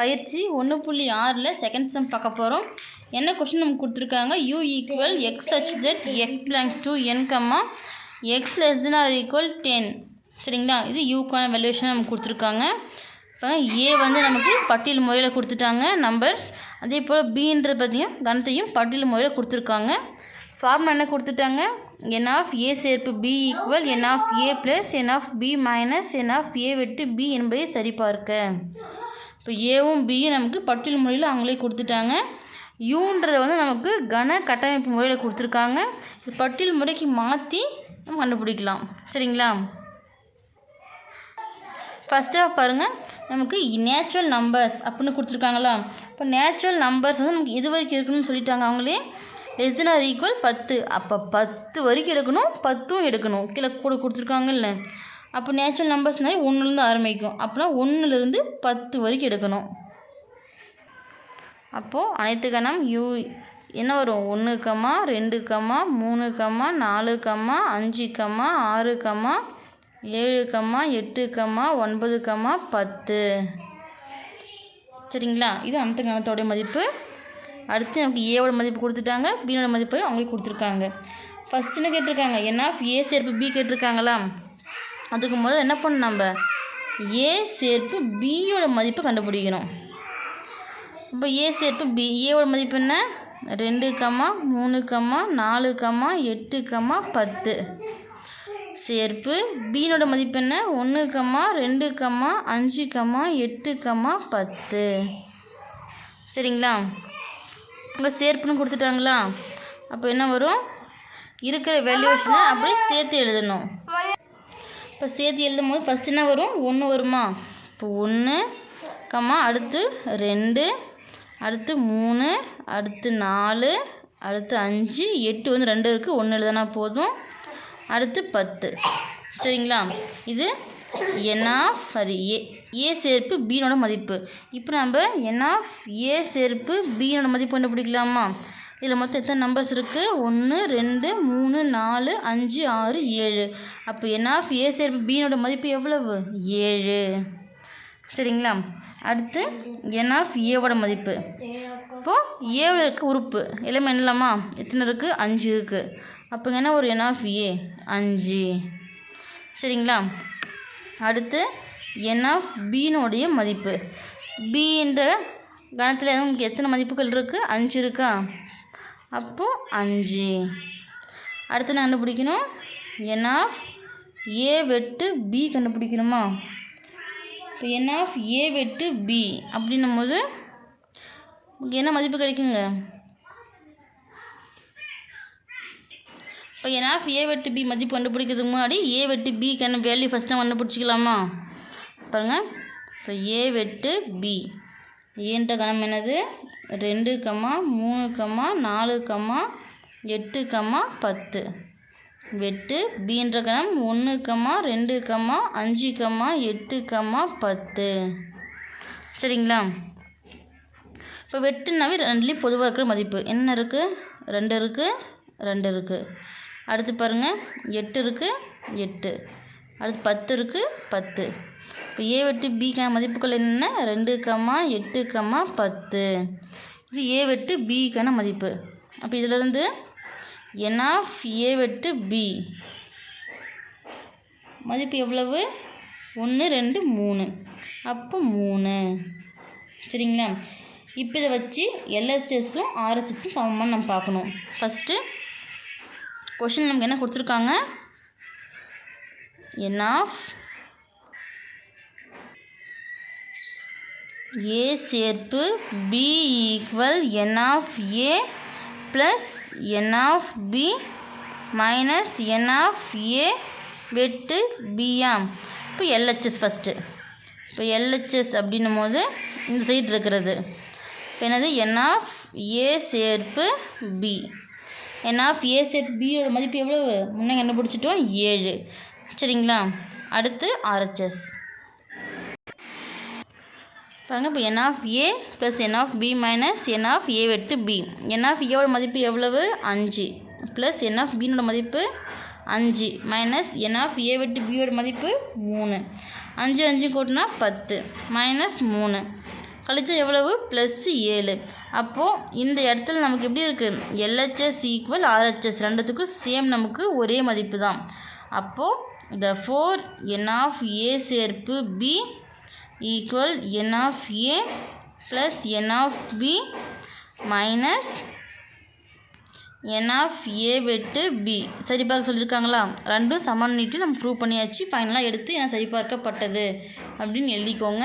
பயிற்சி ஒன்று புள்ளி ஆறில் செகண்ட் செம் பார்க்க போகிறோம் என்ன கொஷின் நமக்கு கொடுத்துருக்காங்க? U equal x such that x belongs to N comma x less than or equal ten சரிங்களா? இது யூக்கான வெல்யூஷன் நமக்கு கொடுத்துருக்காங்க. இப்போ ஏ வந்து நமக்கு பட்டியல் முறையில் கொடுத்துட்டாங்க நம்பர்ஸ் அதே போல் பின்ற பற்றியும் கணத்தையும் பட்டியல் முறையில் கொடுத்துருக்காங்க. ஃபார்முலா என்ன கொடுத்துட்டாங்க? என் ஆஃப் ஏ சேர்ப்பு B equal n of A plus n of B minus n of A வெட்டு பி என்பதை சரிபார்க்க. இப்போ ஏவும் பியும் நமக்கு பட்டியல் முறையில் அவங்களே கொடுத்துட்டாங்க. யூன்றதை வந்து நமக்கு கன கட்டமைப்பு முறையில் கொடுத்துருக்காங்க. இது பட்டியல் முறைக்கு மாற்றி நம்ம கண்டுபிடிக்கலாம். சரிங்களா? ஃபஸ்ட்டாக பாருங்கள் நமக்கு நேச்சுரல் நம்பர்ஸ் அப்படின்னு கொடுத்துருக்காங்களா? இப்போ நேச்சுரல் நம்பர்ஸ் வந்து நமக்கு எது வரைக்கும் இருக்கணும்னு சொல்லிட்டாங்க அவங்களே? லெஸ் தென் ஆர் ஈக்குவல் பத்து. அப்போ பத்து வரைக்கும் எடுக்கணும் பத்தும் எடுக்கணும். கீழே கூட கொடுத்துருக்காங்கல்ல. அப்போ நேச்சுரல் நம்பர்ஸ்னாலே ஒன்றுலேருந்து ஆரம்பிக்கும். அப்போனா ஒன்றுலேருந்து பத்து வரைக்கும் எடுக்கணும். அப்போது அனைத்து கணம் யூ என்ன வரும்? ஒன்று கம்மா ரெண்டு கம்மா மூணு கம்மா நாலு கம்மா அஞ்சு கம்மா ஆறு கம்மா ஏழு கம்மா எட்டு கம்மா ஒன்பது கம்மா பத்து. சரிங்களா? இது அனைத்து கணத்தோடைய மதிப்பு. அடுத்து நமக்கு ஏவோட மதிப்பு கொடுத்துட்டாங்க. பீனோட மதிப்பையும் அவங்களுக்கு கொடுத்துருக்காங்க. ஃபஸ்ட்டுன்னு கேட்டிருக்காங்க. என் ஆஃப் ஏ சேர்ப்பு பி கேட்டிருக்காங்களா அதுக்கு முதல்ல என்ன பண்ணணும் நம்ம ஏ சேர்ப்பு பியோட மதிப்பை கண்டுபிடிக்கணும். இப்போ ஏ சேர்ப்பு பி ஏவோட மதிப்பு என்ன? ரெண்டு கம்மா மூணு கம்மா நாலு கம்மா எட்டு கம்மா பத்து. சேர்ப்பு பீனோட மதிப்பு என்ன? ஒன்று கம்மா ரெண்டு கம்மா அஞ்சு கம்மா எட்டு கம்மா பத்து. சரிங்களா? இப்போ சேர்ப்புன்னு கொடுத்துட்டாங்களா? அப்போ என்ன வரும்? இருக்கிற வேல்யூஷனை அப்படியே சேர்த்து எழுதணும். இப்போ சேர்த்து எழுதும் போது ஃபஸ்ட் என்ன வரும்? ஒன்று வருமா? இப்போ ஒன்று கம்மா அடுத்து ரெண்டு அடுத்து மூணு அடுத்து நாலு அடுத்து அஞ்சு எட்டு வந்து ரெண்டு இருக்குது ஒன்று எழுதுனா போதும். அடுத்து பத்து. சரிங்களா? இது என் ஆஃப் சாரி ஏ ஏ சேர்ப்பு பீனோட மதிப்பு. இப்போ நம்ம என் ஆஃப் ஏ சேர்ப்பு பீனோட மதிப்பு கண்டுபிடிக்கலாமா? இதில் மொத்தம் எத்தனை நம்பர்ஸ் இருக்குது ஒன்று ரெண்டு மூணு நாலு அஞ்சு ஆறு ஏழு. அப்போ என் ஆஃப் ஏ சேர்ப்பு பீனோட மதிப்பு எவ்வளவு? ஏழு. சரிங்களா? அடுத்து என் ஆஃப் ஏவோட மதிப்பு. இப்போது ஏவில் இருக்க உறுப்பு. எல்லாமே என்னலாமா? எத்தனை இருக்குது அஞ்சு இருக்குது அப்போ என்ன ஒரு என் ஆஃப் ஏ அஞ்சு. சரிங்களா? அடுத்து என் ஆஃப் பீனுடைய மதிப்பு. பீன்ற கணத்தில் நமக்கு எத்தனை மதிப்புகள் இருக்குது அஞ்சு இருக்கா? அப்போது அஞ்சு. அடுத்து நான் கண்டுபிடிக்கணும். என் ஆஃப் ஏ வெட்டு பி கண்டுபிடிக்கணுமா? இப்போ என் ஆஃப் ஏ வெட்டு பி அப்படின்னும் போது என்ன மதிப்பு கிடைக்குங்க? இப்போ என் ஆஃப் ஏ வெட்டு பி மதிப்பு கண்டுபிடிக்கிறதுக்கு முன்னாடி ஏ வெட்டு பி பிக்கான வேல்யூ ஃபஸ்ட்டு நம்ம கண்டுபிடிச்சிக்கலாமா? பாருங்கள் இப்போ ஏ வெட்டு பி ஏன்ற கணம் என்னது? ரெண்டு கம்மா மூணு கம்மா நாலு கம்மா எட்டு கம்மா பத்து. வெட்டு பீன்ற கணம் ஒன்று கம்மா ரெண்டு கம்மா அஞ்சு கம்மா எட்டு கம்மா பத்து. சரிங்களா? இப்போ வெட்டுனாவே ரெண்டுலேயும் பொதுவாக இருக்கிற மதிப்பு. என்ன இருக்குது ரெண்டு இருக்குது ரெண்டு இருக்குது அடுத்து பாருங்கள் எட்டு இருக்குது எட்டு. அடுத்து பத்து இருக்குது பத்து. இப்போ ஏ வெட்டு பிக்கான மதிப்புகள் என்ன ரெண்டு கம்மா எட்டு கம்மா பத்து. இது ஏ வெட்டு பிக்கான மதிப்பு. அப்போ இதிலிருந்து என் ஆஃப் ஏ வெட்டு பி மதிப்பு எவ்வளவு? ஒன்று ரெண்டு மூணு. அப்போ மூணு. சரிங்களா? இப்போ இதை வச்சு எல்ஹெச்எஸும் ஆர்ஹெச்எஸும் சமமாக நம்ம பார்க்கணும். ஃபஸ்ட்டு கொஷின் நமக்கு என்ன கொடுத்துருக்காங்க? என் ஆஃப் ஏ சேர்ப்பு B equal n of A plus n of B minus n of A வெட்டு பியாம் இப்போ எல்ஹெச்எஸ் ஃபஸ்ட்டு இப்போ எல்ஹெச்எஸ் அப்படின்னும் போது இந்த சைடு இருக்கிறது. இப்போ என்னது? என் ஆஃப் ஏ சேர்ப்பு பி என் ஆஃப் ஏ சேர்ப்பு பியோட மதிப்பு எவ்வளோ முன்னே கண்டுபிடிச்சிட்டோம். ஏழு. சரிங்களா? அடுத்து ஆர்ஹெச்எஸ் பாருங்க இப்போ n of A plus n of B minus n of A வெட்டு பி என் ஆஃப் ஏவோட மதிப்பு எவ்வளவு? அஞ்சு. ப்ளஸ் என் ஆஃப் பியோட மதிப்பு அஞ்சு. மைனஸ் என் ஆஃப் ஏ வெட்டு பியோட மதிப்பு மூணு. அஞ்சு அஞ்சு கூட்டினா பத்து. மைனஸ் மூணு. கழிச்சா எவ்வளவு? ப்ளஸ் ஏழு. அப்போது இந்த இடத்துல நமக்கு எப்படி இருக்குது எல்ஹெச்எஸ் ஈக்குவல் ஆர்ஹெச்எஸ் ரெண்டுத்துக்கும் சேம் நமக்கு ஒரே மதிப்பு தான் அப்போது த ஃபோர் என் ஆஃப் ஏ சேர்ப்பு B equal n of A plus n of B minus n of A வெட்டு பி சரிபார்க்க சொல்லியிருக்காங்களா ரெண்டும் சமன்னிட்டு நம்ம ப்ரூவ் பண்ணியாச்சு. ஃபைனலாக எடுத்து என சரிபார்க்கப்பட்டது. அப்படின்னு எழுதிக்கோங்க.